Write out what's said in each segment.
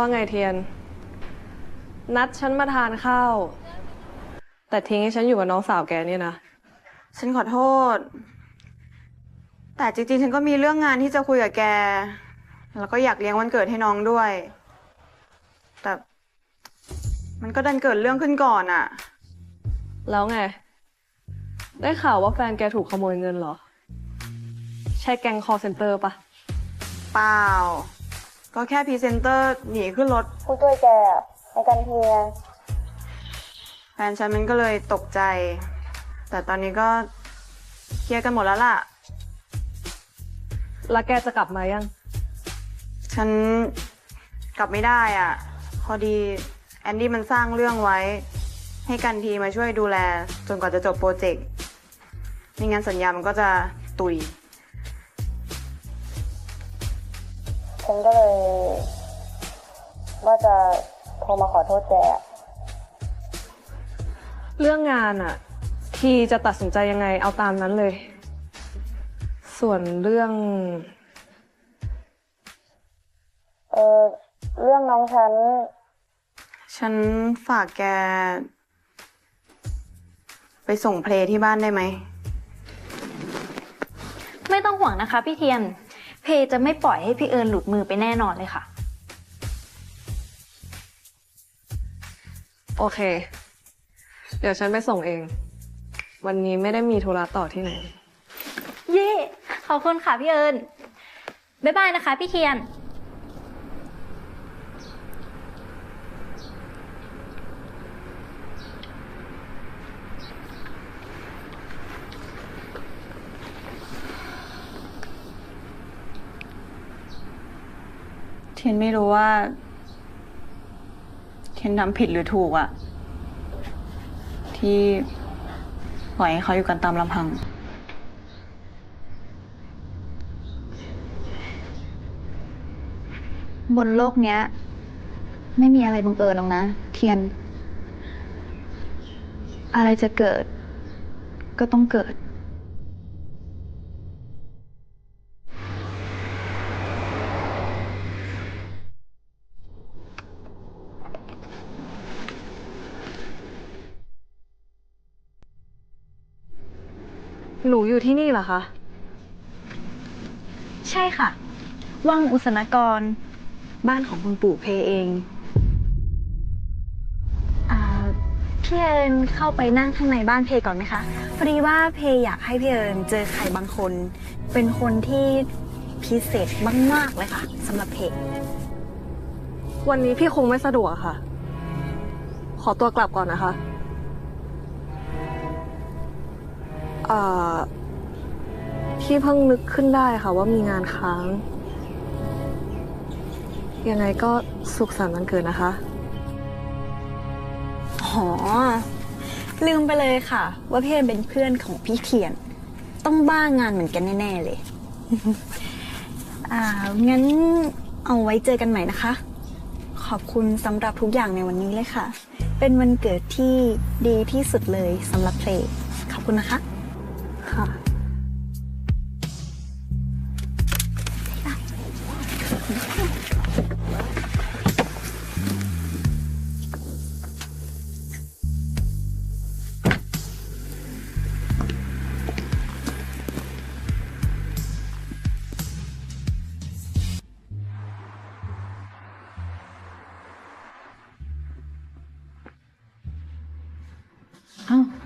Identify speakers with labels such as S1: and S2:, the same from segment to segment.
S1: ว่าไงเทียน นัดฉันมาทานข้าว แต่ทิ้งให้ฉันอยู่กับน้องสาวแกเนี่ยนะ
S2: ฉันขอโทษ แต่จริงๆ ฉันก็มีเรื่องงานที่จะคุยกับแก แล้วก็อยากเลี้ยงวันเกิดให้น้องด้วย แต่มันก็ดันเกิดเรื่องขึ้นก่อนอะ
S1: แล้วไง ได้ข่าวว่าแฟนแกถูกขโมยเงินเหรอ ใช่แก๊งคอเซ็นเตอร์ปะ
S2: เปล่า ก็แค่พรีเซนเตอร์หนีขึ้นรถ
S3: พูดด้วยแกอะในกันเทีย
S2: แฟนฉันมันก็เลยตกใจ แต่ตอนนี้ก็เคลียร์กันหมดแล้วล่ะ
S1: แล้วแกจะกลับมายัง
S2: ฉันกลับไม่ได้อะ พอดีแอนดี้มันสร้างเรื่องไว้ ให้กันทีมาช่วยดูแล จนกว่าจะจบโปรเจกต์ไม่งั้นสัญญามันก็จะตุย
S3: ฉันก็เลย ว่าจะโทรมาขอโทษแกอะ
S1: เรื่องงานอะทีจะตัดสินใจยังไงเอาตามนั้นเลย ส่วนเรื่อง
S3: เออเรื่องน้องฉัน
S2: ฉันฝากแก ไปส่งเพลงที่บ้านได้ไหม
S4: ไม่ต้องห่วงนะคะพี่เทียน เพจะไม่ปล่อยให้พี่เอิญหลุดมือไปแน่นอนเลยค่ะ
S1: โอเค เดี๋ยวฉันไปส่งเอง วันนี้ไม่ได้มีธุระต่อที่ไหน
S4: เย่ขอบคุณค่ะพี่เอิญบ๊ายบายนะคะ พี่เทียน
S2: เทียนไม่รู้ว่า เทียนทำผิดหรือถูกอะที่ปล่อยให้เขาอยู่กันตามลำพัง
S5: บนโลกเนี้ย ไม่มีอะไรบังเอิญหรอกนะ เทียน อะไรจะเกิด ก็ต้องเกิด
S1: หนูอยู่ที่นี่เหรอคะ
S5: ใช่ค่ะ ว่างอุสนกร บ้านของคุณปู่เพเองอ่าพี่เอิญเข้าไปนั่งข้างในบ้านเพก่อนไหมคะ พอดีว่าเพอยากให้พี่เอิญเจอใครบางคน เป็นคนที่พิเศษมากๆเลยค่ะสำหรับเพ
S1: วันนี้พี่คงไม่สะดวกค่ะ ขอตัวกลับก่อนนะคะ อ่อพี่เพิ่งนึกขึ้นได้ค่ะว่ามีงานค้าง ยังไงก็สุขสันต์วันเกิดนะคะ
S5: อ๋อลืมไปเลยค่ะ ว่าพี่เอิญเป็นเพื่อนของพี่เทียน ต้องบ้างานเหมือนกันแน่ ๆ เลย อ่า งั้นเอาไว้เจอกันใหม่นะคะ ขอบคุณสำหรับทุกอย่างในวันนี้เลยค่ะ เป็นวันเกิดที่ดีที่สุดเลยสำหรับเพลงขอบคุณนะคะ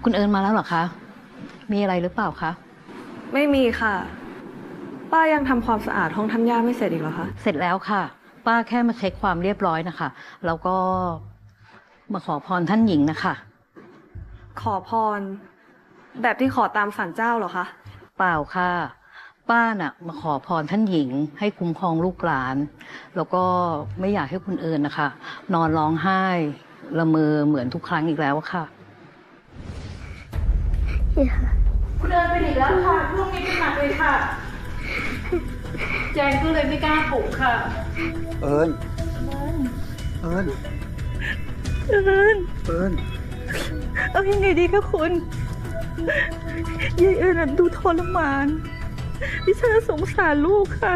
S1: คุ
S6: ณเอิญมาแล้วเหรอคะ มีอะไรหรือเปล่าคะ
S1: ไม่มีค่ะ ป้ายังทำความสะอาดห้องท่านย่าไม่เสร็จอีกเหรอคะ
S6: เสร็จแล้วค่ะ ป้าแค่มาเช็คความเรียบร้อยนะคะ แล้วก็มาขอพรท่านหญิงนะคะ
S1: ขอพร แบบที่ขอตามสันเจ้าเหรอคะ
S6: เปล่าค่ะ ป้าน่ะ มาขอพรท่านหญิง ให้คุ้มครองลูกหลาน แล้วก็ไม่อยากให้คุณเอิญนะคะ นอนร้องไห้ละเมอเหมือนทุกครั้งอีกแล้วค่ะ
S7: คุณเดินไปอีกแล้วค่ะช่วงนี้เป็นหนักเลยค่ะ แจงก็เลยไม่กล้าปลุกค่ะ
S8: เอิญเอิญเอิญเอิญ
S5: เอายังไงดีคะคุณยายเอิญดูทรมานดิฉันสงสารลูกค่ะ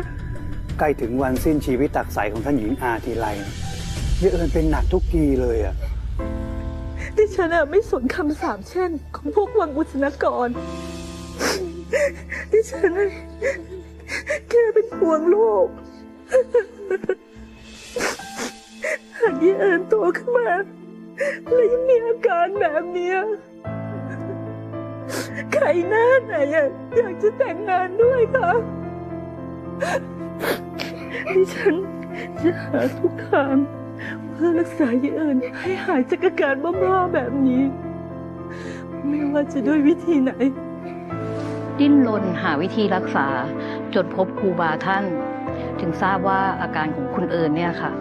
S8: ใกล้ถึงวันสิ้นชีวิตตักใสของท่านหญิงอาทีไรยายเอิญเป็นหนักทุกทีเลยอะ
S7: ดิฉันไม่สนคำสาปเช่น ของพวกวังอุศนกร ดิฉันแค่เป็นห่วงลูกหากยี่เอิญโตขึ้นมา แล้วยังมีอาการแบบนี้ใครหน้าไหนอะอยากจะแต่งงานด้วยคะดิฉันจะหาทุกทาง เพื่อรักษายี่เอิญให้หายจากอาการบ้าๆแบบนี้ ไม่ว่าจะด้วยวิธีไหน
S6: ดิ้นรนหาวิธีรักษาจนพบครูบาท่านถึงทราบว่าอาการของคุณเอิญเนี่ยค่ะ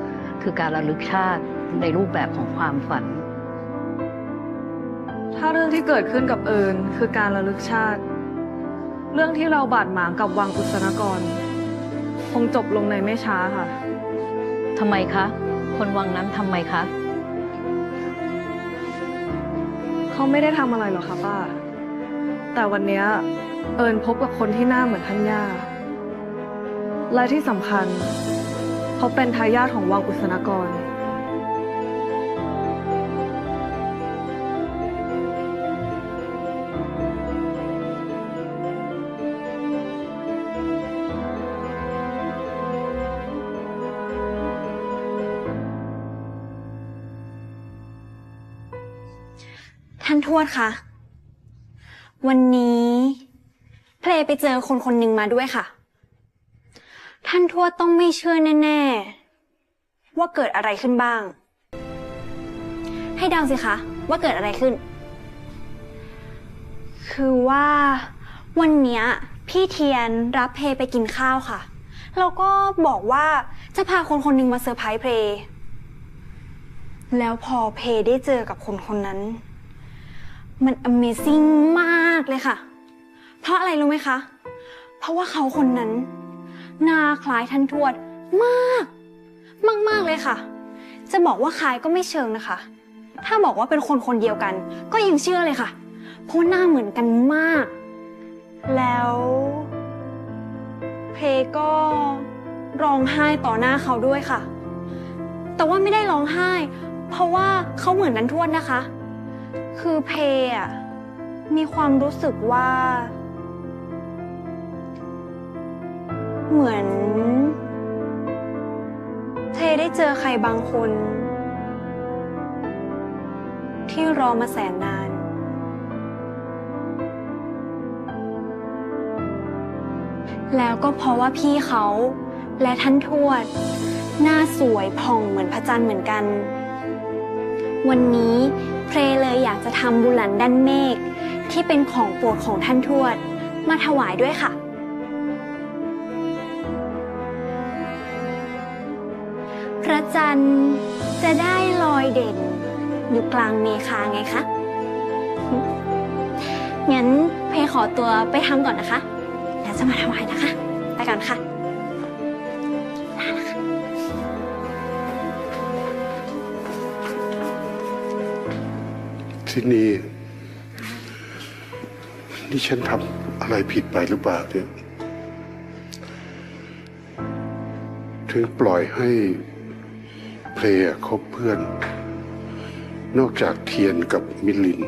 S6: คือการระลึกชาติในรูปแบบของความฝัน
S1: ถ้าเรื่องที่เกิดขึ้นกับเอิญคือการระลึกชาติ เรื่องที่เราบาดหมางกับวังอุศนกร คงจบลงในไม่ช้าค่ะ
S6: ทำไมคะ คนวังนั้นทำไมคะ
S1: เขาไม่ได้ทำอะไรหรอกค่ะป้า แต่วันนี้เอิญพบกับคนที่หน้าเหมือนท่านย่า และที่สำคัญ เขาเป็นทายาทของวังอุสนากร
S9: ท่านทวดคะ วันนี้เพลไปเจอคนคนหนึ่งมาด้วยค่ะ ท่านทวดต้องไม่เชื่อแน่ ๆ ว่าเกิดอะไรขึ้นบ้าง ให้เดาสิคะ ว่าเกิดอะไรขึ้น คือว่า วันนี้พี่เทียนรับเพไปกินข้าวค่ะ แล้วก็บอกว่าจะพาคนคนหนึ่งมาเซอร์ไพรส์เพลแล้วพอเพได้เจอกับคนคนนั้น มัน Amazing มากเลยค่ะ เพราะอะไรรู้ไหมคะ เพราะว่าเขาคนนั้น หน้าคล้ายท่านทวดมาก มากมากเลยค่ะ จะบอกว่าคล้ายก็ไม่เชิงนะคะ ถ้าบอกว่าเป็นคนคนเดียวกัน ก็ยังเชื่อเลยค่ะ เพราะหน้าเหมือนกันมาก แล้ว เพก็ร้องไห้ต่อหน้าเขาด้วยค่ะ แต่ว่าไม่ได้ร้องไห้ เพราะว่าเขาเหมือนนันทวดนะคะ คือเพอะมีความรู้สึกว่า เหมือนเพได้เจอใครบางคน ที่รอมาแสนนาน แล้วก็เพราะว่าพี่เขาและท่านทวด หน้าสวยผ่องเหมือนพระจันทร์เหมือนกัน วันนี้เพลเลยอยากจะทำบุหลันด้านเมฆที่เป็นของโปรดของท่านทวด มาถวายด้วยค่ะ พระจันทร์จะได้ลอยเด่น อยู่กลางเมฆาไงคะ งั้นเพขอตัวไปทำก่อนนะคะ แล้วจะมาถวายนะคะ ไปก่อนค่ะ
S10: ที่นี่นี่ฉันทำอะไรผิดไปหรือเปล่าเนี่ยถึงปล่อยให้เพลงคบเพื่อน นอกจากเทียนกับมิลิน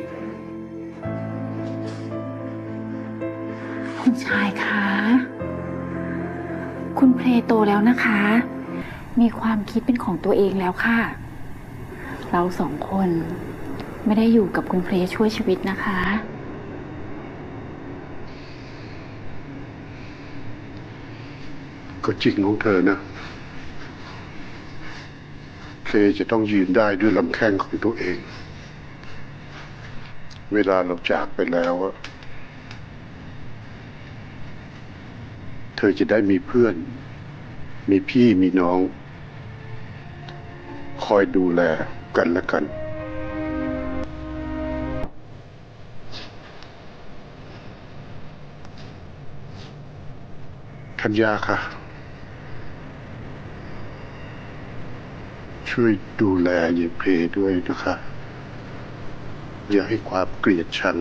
S11: คุณชายคะคุณเพลโตแล้วนะคะ มีความคิดเป็นของตัวเองแล้วค่ะ เราสองคน ไม่ได้อยู่กับคุณเพลช่วยชีวิตนะคะ
S10: ก็จริงของเธอนะ เพลจะต้องยืนได้ด้วยลำแข้งของตัวเอง เวลาเราจากไปแล้วเธอจะได้มีเพื่อน มีพี่มีน้อง คอยดูแลกันและกัน ธัญญาค่ะ ช่วยดูแลยายเพด้วยนะคะ อย่าให้ความเกลียดชัง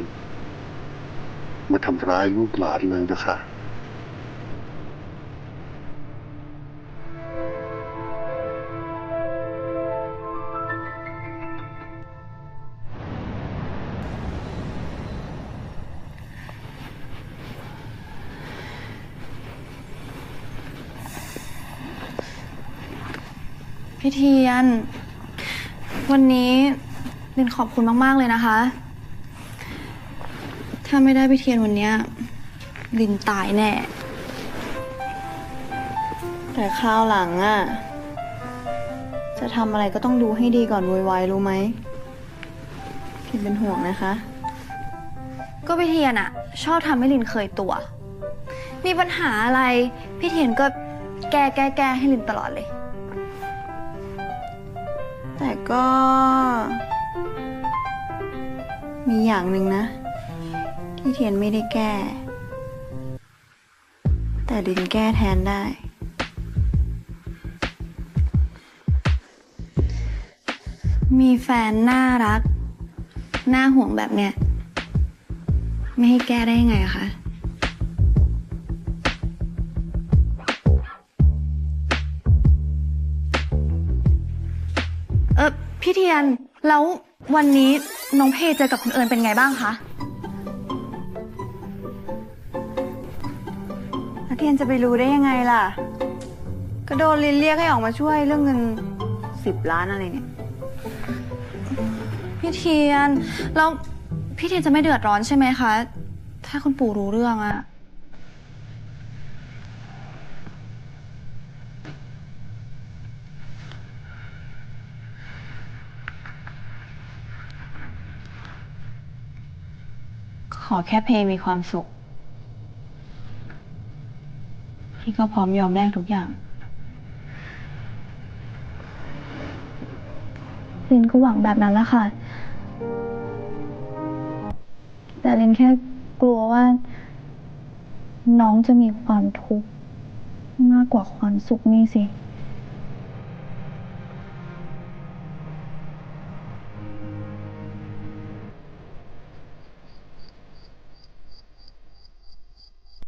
S10: มาทำร้ายลูกหลานเลยนะคะ
S12: พี่เทียน วันนี้ลินขอบคุณมาก ๆ เลยนะคะ ถ้าไม่ได้พี่เทียนวันนี้ลินตายแน่
S2: แต่คราวหลังอะจะทำอะไรก็ต้องดูให้ดีก่อนโวยวายรู้ไหมพี่เป็นห่วงนะคะ
S12: ก็พี่เทียนอะชอบทำให้ลินเคยตัว มีปัญหาอะไร พี่เทียนก็แก้แก้แก้ให้ลินตลอดเลย
S2: ก็ มีอย่างหนึ่งนะ ที่เทียนไม่ได้แก้ แต่ดินแก้แทนได้
S12: มีแฟนน่ารัก น่าห่วงแบบเนี้ย ไม่ให้แก้ได้ไงคะ พี่เทียน แล้ววันนี้น้องเพเจอกับคุณเอิญเป็นไงบ้างคะ
S2: แล้วเทียนจะไปรู้ได้ยังไงล่ะ ก็โดนลินเรียกให้ออกมาช่วยเรื่องเงินสิบล้านอะไรเนี่ย
S12: พี่เทียน แล้วพี่เทียนจะไม่เดือดร้อนใช่ไหมคะ ถ้าคุณปู่รู้เรื่องอะ
S2: ขอแค่เพยมีความสุข พี่ก็พร้อมยอมแลกทุกอย่าง
S12: ลินก็หวังแบบนั้นแหละค่ะ แต่ลินแค่กลัวว่า น้องจะมีความทุกข์มากกว่าความสุขนี่สิ